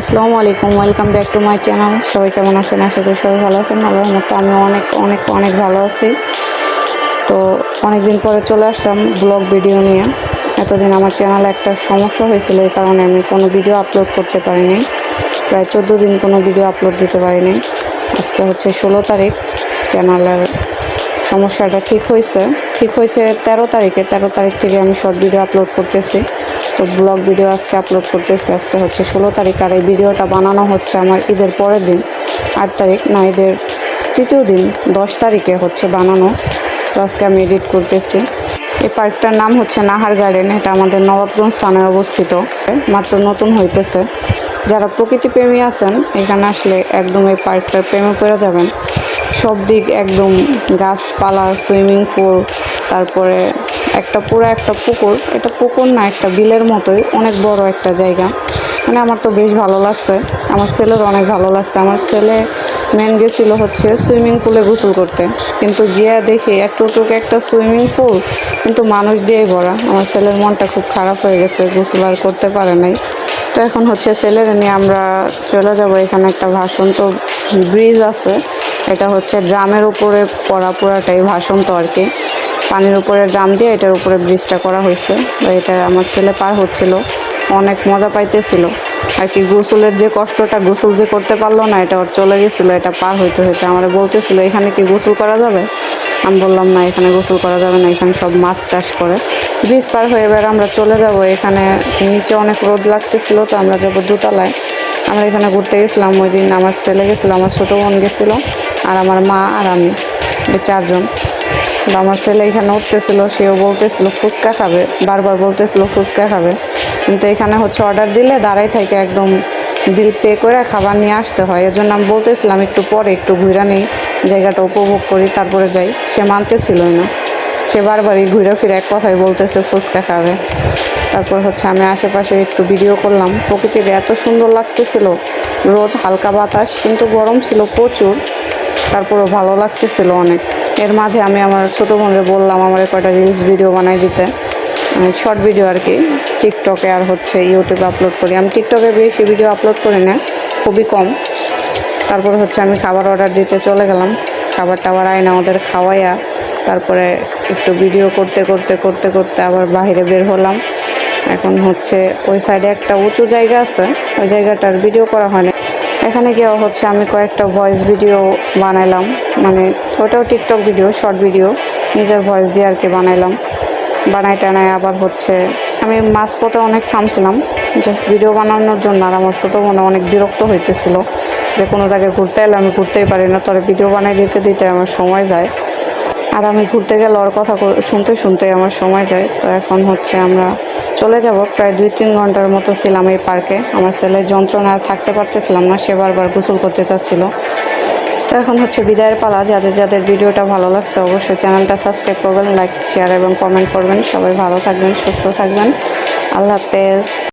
আসসালামু আলাইকুম, welcome back to my channel. সবাই কেমন আছেন? আশা করি সবাই ভালো আছেন। আল্লাহর মতো আমি অনেক অনেক অনেক ভালো আছি। তো অনেক দিন পরে চলে আসলাম ব্লগ ভিডিও নিয়ে। এতদিন আমার চ্যানেলে একটা সমস্যা হয়েছিল, এই কারণে আমি কোনো ভিডিও আপলোড করতে পারিনি। প্রায় চোদ্দ দিন কোনো ভিডিও আপলোড দিতে পারিনি। আজকে হচ্ছে ষোলো তারিখ। চ্যানেলের সমস্যাটা ঠিক হয়েছে। ঠিক হয়েছে তেরো তারিখে। তেরো তারিখ থেকে আমি শর্ট ভিডিও আপলোড করতেছি। তো ব্লগ ভিডিও আজকে আপলোড করতেছি। আজকে হচ্ছে ষোলো তারিখ আর এই ভিডিওটা বানানো হচ্ছে আমার ঈদের পরের দিন, আট তারিখ না, ঈদের তৃতীয় দিন, দশ তারিখে হচ্ছে বানানো। তো আজকে আমি এডিট করতেছি। এই পার্কটার নাম হচ্ছে নাহার গার্ডেন এটা আমাদের নবাবগঞ্জ থানায় অবস্থিত। মাত্র নতুন হইতেছে। যারা প্রকৃতিপ্রেমী আছেন, এখানে আসলে একদম এই পার্কটার প্রেমে পড়ে যাবেন। সব দিক একদম গাছপালা সুইমিং পুল তারপরে একটা পুরো একটা পুকুর। এটা পুকুর না, একটা বিলের মতোই, অনেক বড় একটা জায়গা। মানে আমার তো বেশ ভালো লাগছে। আমার ছেলের অনেক ভালো লাগছে। আমার ছেলে মেন গেছিল হচ্ছে সুইমিং পুলে গোসল করতে। কিন্তু গিয়ে দেখি এতটুকু একটা সুইমিং পুল কিন্তু মানুষ দিয়েই ভরা। আমার ছেলের মনটা খুব খারাপ হয়ে গেছে, গোসল আর করতে পারে নাই। তো এখন হচ্ছে ছেলের নিয়ে আমরা চলে যাব। এখানে একটা ভাসন্ত ব্রিজ আছে। এটা হচ্ছে ড্রামের উপরে পড়া পুরাটাই ভাসন্ত আর কি। পানির উপরে ড্রাম দিয়ে এটার উপরে ব্রিজটা করা হয়েছে। এটা আমার ছেলে পার হচ্ছিল। অনেক মজা পাইতেছিল। আর কি গোসলের যে কষ্টটা, গোসল যে করতে পারল না, এটা ওর চলে গেছিল, এটা পার হইতে হইতে। আমার বলতেছিল, এখানে কি গোসল করা যাবে? আমি বললাম, না, এখানে গোসল করা যাবে না, এখানে সব মাছ চাষ করে। ব্রিজ পার হয়ে এবার আমরা চলে যাব। এখানে নিচে অনেক রোদ লাগতেছিল, তো আমরা যাব দোতলায়। আমরা এখানে ঘুরতে গেছিলাম। ওই দিন আমার ছেলে গেছিল, আমার ছোটো বোন গেছিল। আর আমার মা আর আমি চারজন। তো আমার ছেলে এখানে উঠতেছিল, সেও বলতেছিল, ফুচকা খাবে। বারবার বলতেছিল, ফুচকা খাবে। কিন্তু এখানে হচ্ছে অর্ডার দিলে দাঁড়াই থেকে একদম বিল পে করে খাবার নিয়ে আসতে হয়। এর জন্য আমি বলতেছিলাম, একটু পরে একটু ঘুরে নিই, জায়গাটা উপভোগ করি, তারপরে যাই। সে মানতেছিলই না। সে বারবারই ঘুরে ফিরে এক কথাই বলতেছে, ফুচকা খাবে। তারপর হচ্ছে আমি আশেপাশে একটু ভিডিও করলাম। প্রকৃতির এত সুন্দর লাগতেছিল, রোদ, হালকা বাতাস, কিন্তু গরম ছিল প্রচুর। তারপরও ভালো লাগতেছিল অনেক। এর মাঝে আমি আমার ছোটো বোনকে বললাম আমার কয়টা রিলস ভিডিও বানাই দিতে। শর্ট ভিডিও আর কি টিকটকে আর হচ্ছে ইউটিউবে আপলোড করি। আমি টিকটকে বেশি ভিডিও আপলোড করি না, খুবই কম। তারপর হচ্ছে আমি খাবার অর্ডার দিতে চলে গেলাম। খাবার টাবার আইনা ওদের খাওয়াইয়া তারপরে একটু ভিডিও করতে করতে করতে করতে আবার বাইরে বের হলাম। এখন হচ্ছে ওই সাইডে একটা উঁচু জায়গা আছে, ওই জায়গাটার ভিডিও করা হয় এখানে গিয়ে হচ্ছে আমি কয়েকটা ভয়েস ভিডিও বানাইলাম। মানে ওটাও টিকটক ভিডিও শর্ট ভিডিও নিজের ভয়েস দিয়ে আর কি বানাইলাম। বানাই টানাই আবার হচ্ছে আমি মাঝপথে অনেক থামছিলাম। জাস্ট ভিডিও বানানোর জন্য আর আমার ছোটো মনে অনেক বিরক্ত হইতেছিল। যে কোনো জায়গায় ঘুরতে এলে আমি ঘুরতেই পারি না তবে ভিডিও বানাই দিতে দিতে আমার সময় যায়। আর আমি ঘুরতে গেলে ওর কথা শুনতে শুনতে আমার সময় যায়। তো এখন হচ্ছে আমরা চলে যাব। প্রায় দুই তিন ঘণ্টার মতো ছিলাম এই পার্কে। আমার ছেলের যন্ত্রণা থাকতে পারতেছিলাম না, সে বারবার গোসল করতে চাচ্ছিল। তো এখন হচ্ছে বিদায়ের পালা। যাদের যাদের ভিডিওটা ভালো লাগছে অবশ্যই চ্যানেলটা সাবস্ক্রাইব করবেন, লাইক, শেয়ার এবং কমেন্ট করবেন। সবাই ভালো থাকবেন, সুস্থ থাকবেন। আল্লাহ হাফেজ।